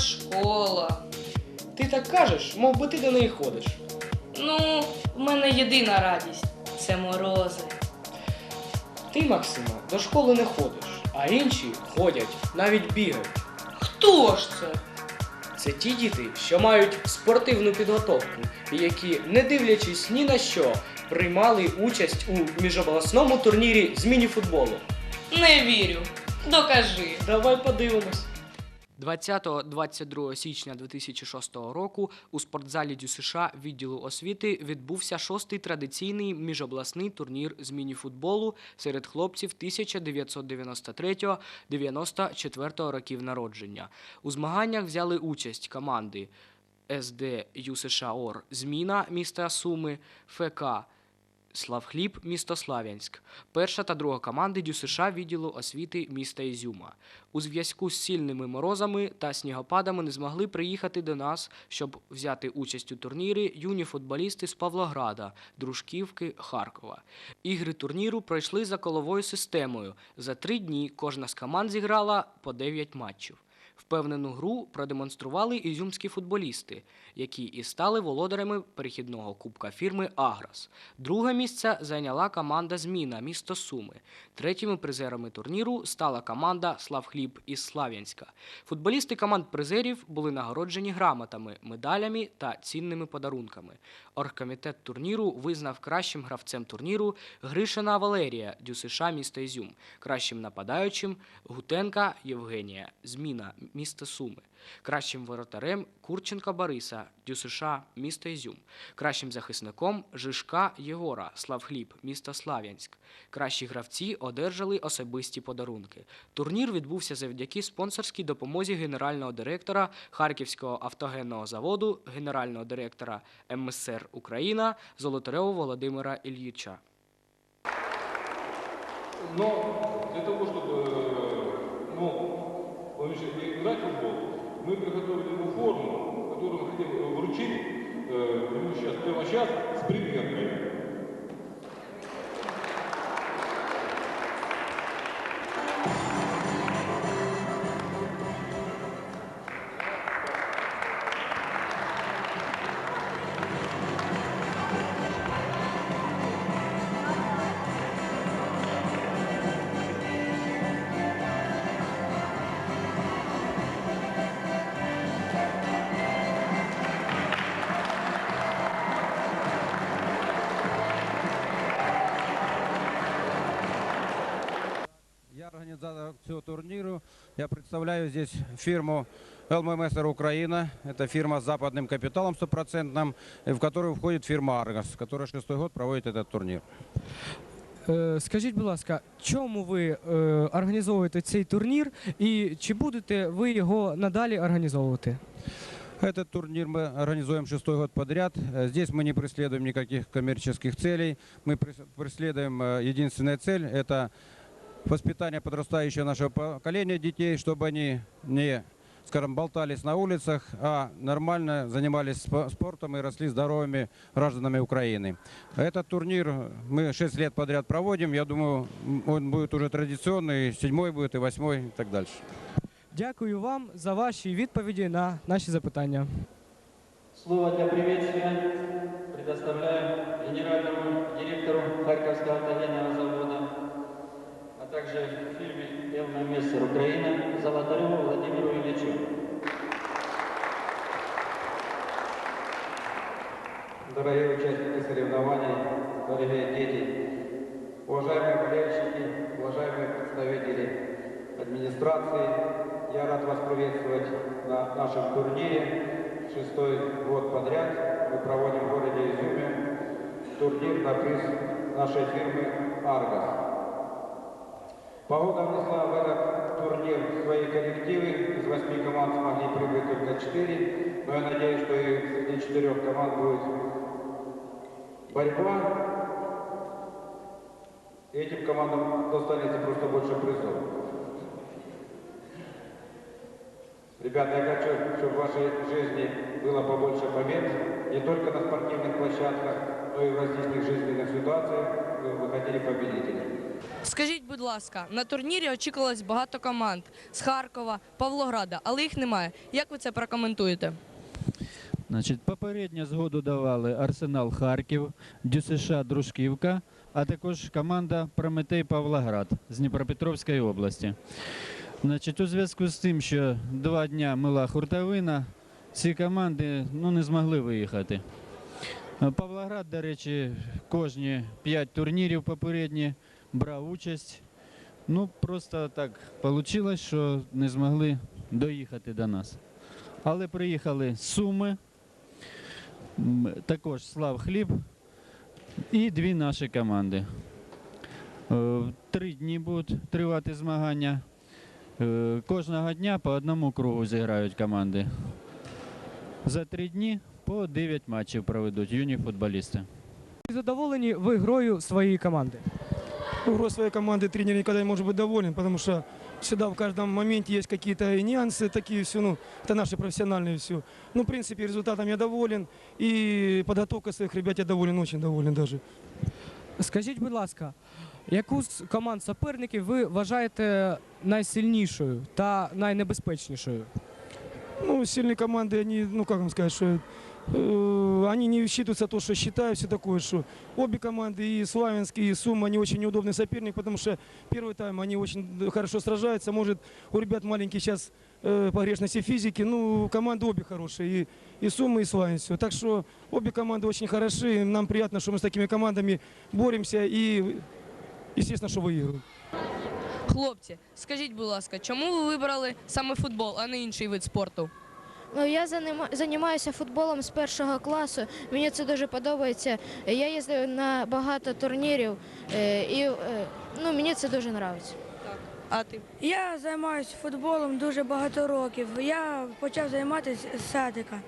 школа. Ти так кажеш, мов би ти до неї ходиш. Ну, в мене єдина радість це морози. Ти, Максима, до школи не ходиш, а інші ходять, навіть бігають. Хто ж це? Це ті діти, що мають спортивну підготовку, і які, не дивлячись ні на що, приймали участь у міжобласному турнірі з мініфутболу. Не вірю. Докажи. Давай подивимось. 20-22 січня 2006 року у спортзалі ДЮСШ відділу освіти відбувся шостий традиційний міжобласний турнір з мініфутболу серед хлопців 1993-94 років народження. У змаганнях взяли участь команди СД ЮСШ ОР Зміна міста Суми, ФК Славхліб, місто Слав'янськ, перша та друга команди ДЮСШ відділу освіти міста Ізюма. У зв'язку з сильними морозами та снігопадами не змогли приїхати до нас, щоб взяти участь у турнірі юні футболісти з Павлограда, Дружківки, Харкова. Ігри турніру пройшли за коловою системою. За три дні кожна з команд зіграла по 9 матчів. Впевнену гру продемонстрували ізюмські футболісти, які і стали володарями перехідного кубка фірми Агрос. Друге місце зайняла команда Зміна місто Суми. Третіми призерами турніру стала команда Славхліб із Слав'янська. Футболісти команд призерів були нагороджені грамотами, медалями та цінними подарунками. Оргкомітет турніру визнав кращим гравцем турніру Гришина Валерія ДЮСШ міста Ізюм, кращим нападаючим Гутенка Євгенія, Зміна міста Суми, кращим воротарем Курченка Бориса, ДЮСШ міста Ізюм, кращим захисником Жишка Єгора, Славхліб, місто Слав'янськ. Кращі гравці одержали особисті подарунки. Турнір відбувся завдяки спонсорській допомозі генерального директора Харківського автогенного заводу, генерального директора МСР Україна Золотарьова Володимира Ільїча. Но для того, чтобы э, ну, он еще не играть в футбол, мы приготовили ему форму, которую мы хотим э, вручить э, ему сейчас, прямо сейчас с примеркой. Я представляю здесь фирму ЛММСР Украина. Это фирма с западным капиталом стопроцентным, э, в которую входит фирма Аргос, которая шестой год проводит этот турнир. Е, Скажіть, будь ласка, чому ви е, організовуєте цей турнір і чи будете ви його надалі організовувати? Этот турнир мы организуем шестой год подряд. Э, Здесь мы не преследуем никаких коммерческих целей. Мы прес- преследуем э, единственная цель – это воспитание подрастающего нашего поколения детей, чтобы они не, скажем, болтались на улицах, а нормально занимались спо- спортом и росли здоровыми гражданами Украины. Этот турнир мы 6 лет подряд проводим. Я думаю, м, он будет уже традиционный, седьмой будет и восьмой и так дальше. Дякую вам за ваші відповіді на наші запитання. Слово для приветствия предоставляем генеральному директору Харьковского автогенного также фирме «Элна Мессер Украина» Золотареву Владимиру Ильичу. Дорогие участники соревнований, дорогие дети, уважаемые болельщики, уважаемые представители администрации, я рад вас приветствовать на нашем турнире. Шестой год подряд мы проводим в городе Изюме турнир на приз нашей фирмы «Аргос». Погода внесла в этот турнир свои коррективы. Из восьми команд смогли прибыть только четыре. Но я надеюсь, что и среди четырех команд будет борьба. Этим командам достанется просто больше призов. Ребята, я хочу, чтобы в вашей жизни было побольше побед, не только на спортивных площадках, но и в различных жизненных ситуациях вы выходили победителями. Скажіть, будь ласка, на турнірі очікувалось багато команд з Харкова, Павлограда, але їх немає. Як ви це прокоментуєте? Значить, попередньо згоду давали Арсенал Харків, ДЮСШ Дружківка, а також команда Прометей Павлоград з Дніпропетровської області. Значить, у зв'язку з тим, що два дня мила хуртовина, ці команди ну, не змогли виїхати. Павлоград, до речі, кожні п'ять турнірів попередні брав участь. Ну, просто так вийшло, що не змогли доїхати до нас. Але приїхали з Суми, також Слав Хліб і дві наші команди. Е, Три дні будуть тривати змагання. Е, Кожного дня по одному кругу зіграють команди. За три дні по 9 матчів проведуть юні футболісти. Задоволені ви грою своєї команди? Игрой своей команды тренер никогда не может быть доволен, потому что всегда в каждом моменте есть какие-то и нюансы такие все, ну, это наши профессиональные все. Ну, в принципе, результатом я доволен, и подготовкой своих ребят я доволен, очень доволен даже. Скажіть, будь ласка, яку з команд суперників ви вважаєте найсильнішою та найнебезпечнішою? Ну, сильные команды, они, ну, как вам сказать, что э, они не считываются то, что считают, все такое, что обе команды, и Славянский, и Сумма, они очень неудобный соперник, потому что первый тайм они очень хорошо сражаются, может, у ребят маленькие сейчас э, погрешности физики, ну, команды обе хорошие, и, и Сумма, и Славянский. Так что обе команды очень хороши, нам приятно, что мы с такими командами боремся, и, естественно, что выигрываем. Хлопці, скажіть, будь ласка, чому ви вибрали саме футбол, а не інший вид спорту? Ну, я займаюся футболом з першого класу. Мені це дуже подобається. Я їздив на багато турнірів е, і е, ну, мені це дуже подобається. А ти? Я займаюся футболом дуже багато років. Я почав займатися з садика.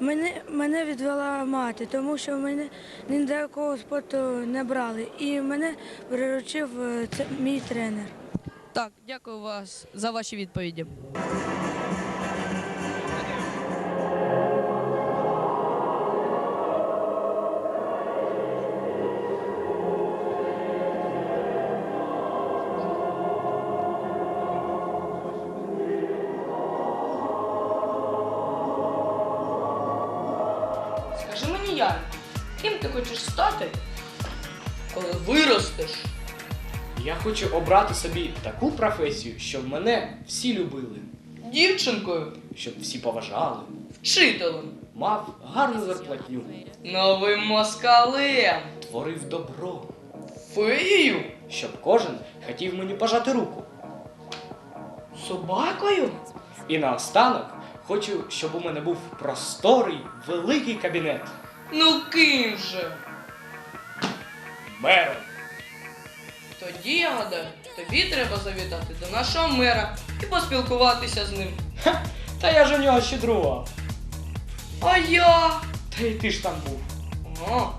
Мене, мене відвела мати, тому що мене ні до якого спорту не брали. І мене приручив е, це, мій тренер. Так, дякую вас за ваші відповіді. Хочеш стати, коли виростеш? Я хочу обрати собі таку професію, щоб мене всі любили, Дівчинкою, щоб всі поважали, вчителем, мав гарну зарплатню, новим москалем, творив добро, феєю, щоб кожен хотів мені пожати руку. собакою. І наостанок хочу, щоб у мене був просторий великий кабінет. Ну ким же? Мером. Тоді, я гадаю, тобі треба завітати до нашого мера і поспілкуватися з ним. Та я ж у нього щедрував. А я. Та й ти ж там був. О.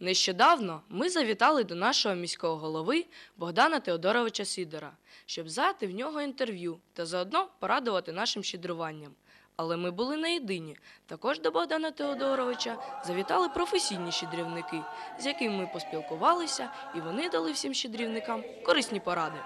Нещодавно ми завітали до нашого міського голови Богдана Теодоровича Сідора, щоб взяти в нього інтерв'ю та заодно порадувати нашим щедруванням. Але ми були не єдині. Також до Богдана Теодоровича завітали професійні щедрівники, з якими ми поспілкувалися, і вони дали всім щедрівникам корисні поради.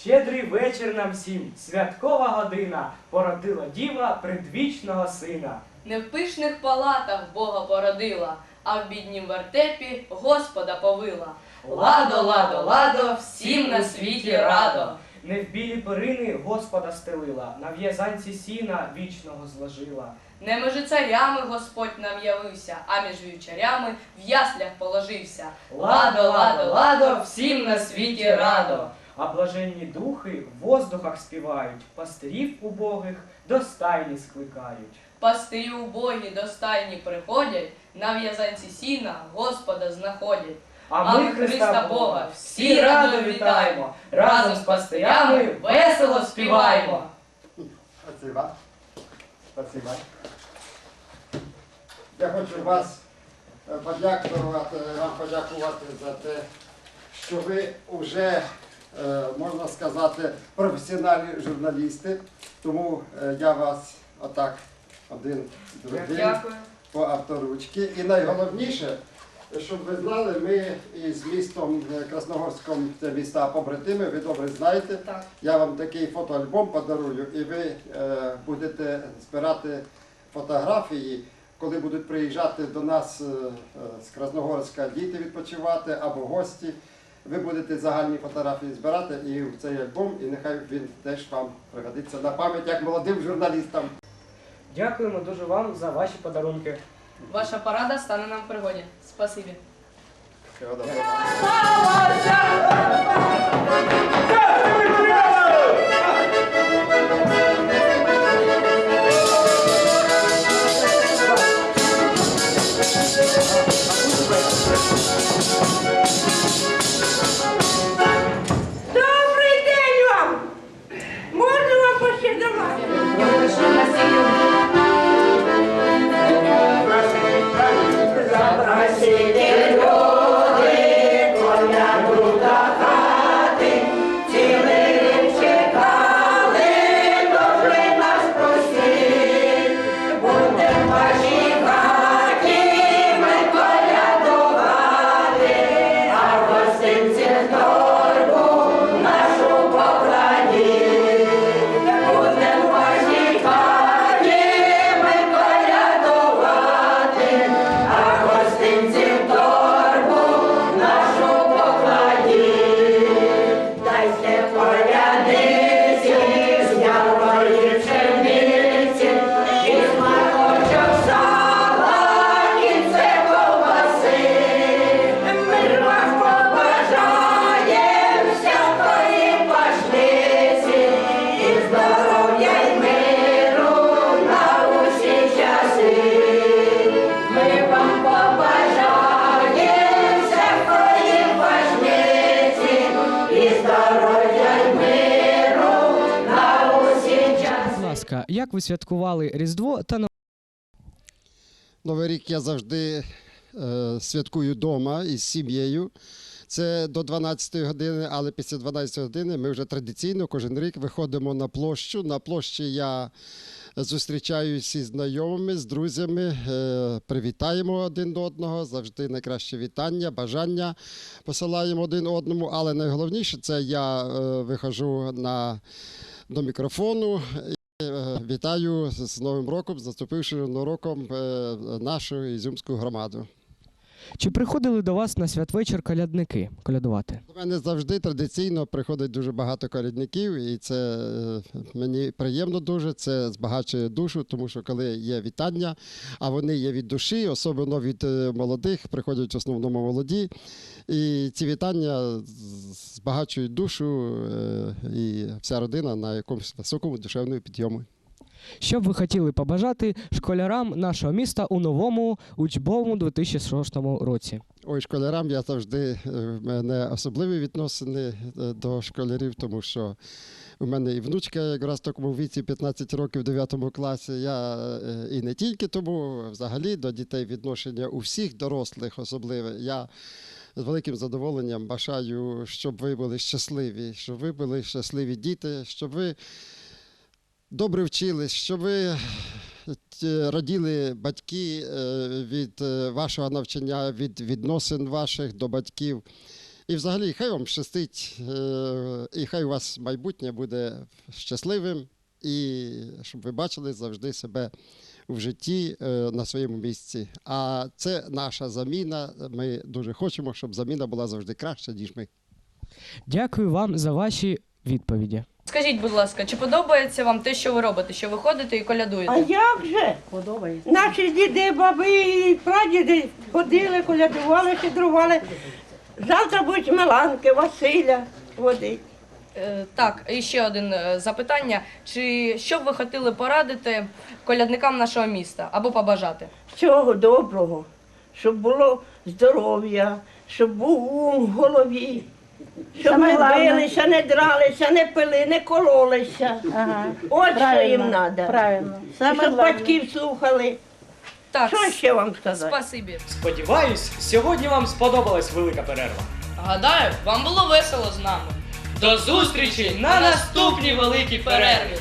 Щедрий вечір нам всім, святкова година, породила діва предвічного сина. Не в пишних палатах Бога породила, а в біднім вертепі Господа повила. Ладо, ладо, ладо, всім на світі радо. Не в білі перини Господа стелила, на в'язанці сіна вічного зложила. Не між царями Господь нам явився, а між вівчарями в яслях положився. Ладо, ладо, ладо, всім на світі радо. А блаженні духи в воздухах співають, пастирів убогих до стайні скликають. Пастирі убогі до стайні приходять, на в'язанці сіна Господа знаходять. А ми Христа Бога всі радо вітаємо, разом з пастирями весело співаємо. Спасибо. Спасибо. Я хочу вас е, подякувати, вам подякувати за те, що ви вже, е, можна сказати, професіональні журналісти. Тому е, я вас отак один другий по авторучки. І найголовніше, щоб ви знали, ми із містом е, Красногорськом, це міста побратими, ви добре знаєте. Так. Я вам такий фотоальбом подарую, і ви е, будете збирати фотографії, коли будуть приїжджати до нас е, е, з Красногорська діти відпочивати або гості. Ви будете загальні фотографії збирати і в цей альбом, і нехай він теж вам пригодиться на пам'ять як молодим журналістам. Дякуємо дуже вам за ваші подарунки. Ваша порада стане нам в пригоді. Спасибі. Всього доброго. Як ви святкували Різдво та Новий Новий рік я завжди е, святкую вдома із сім'єю. Це до 12 години, але після 12 години ми вже традиційно кожен рік виходимо на площу. На площі я зустрічаюся із знайомими, з друзями, е, привітаємо один до одного, завжди найкраще вітання, бажання посилаємо один одному. Але найголовніше це я е, виходжу на, до мікрофону Вітаю з Новим роком, заступивши роком е, нашу ізюмську громаду. Чи приходили до вас на святвечір колядники колядувати? До мене завжди традиційно приходить дуже багато колядників, і це е, мені приємно дуже. Це збагачує душу, тому що коли є вітання, а вони є від душі, особливо від е, молодих, приходять в основному молоді. І ці вітання збагачують душу е, і вся родина на якомусь високому душевному підйому. Що б ви хотіли побажати школярам нашого міста у новому учбовому 2006 році? Ой, школярам я завжди е, в мене особливі відносини е, до школярів, тому що у мене і внучка якраз в такому віці 15 років в 9 класі. Я е, і не тільки тому, взагалі до дітей відношення у всіх дорослих особливе. Я з великим задоволенням бажаю, щоб ви були щасливі, щоб ви були щасливі діти, щоб ви добре вчились, щоб ви е, раділи батьки е, від е, вашого навчання, від відносин ваших до батьків. І взагалі, хай вам щастить, і хай у вас майбутнє буде щасливим, і щоб ви бачили завжди себе в житті на своєму місці. А це наша заміна. Ми дуже хочемо, щоб заміна була завжди краща, ніж ми. Дякую вам за ваші відповіді. Скажіть, будь ласка, чи подобається вам те, що ви робите, що ви ходите і колядуєте? А як же? Подобається. Наші діди, баби і прадіди ходили, колядували, щедрували. Завтра будуть Меланки, Василя водить. Е, Так, і ще одне запитання. Чи що б ви хотіли порадити колядникам нашого міста або побажати? Всього доброго, щоб було здоров'я, щоб був ум в голові, щоб Саме не головне. билися, не дралися, не пили, не кололися. Ага. От що Правильно, їм треба. правильно. Саме щоб головне. батьків слухали. Так, Що ще вам сказати? спасибі. Сподіваюсь, сьогодні вам сподобалась велика перерва. Гадаю, вам було весело з нами. До зустрічі на наступній великій перерві.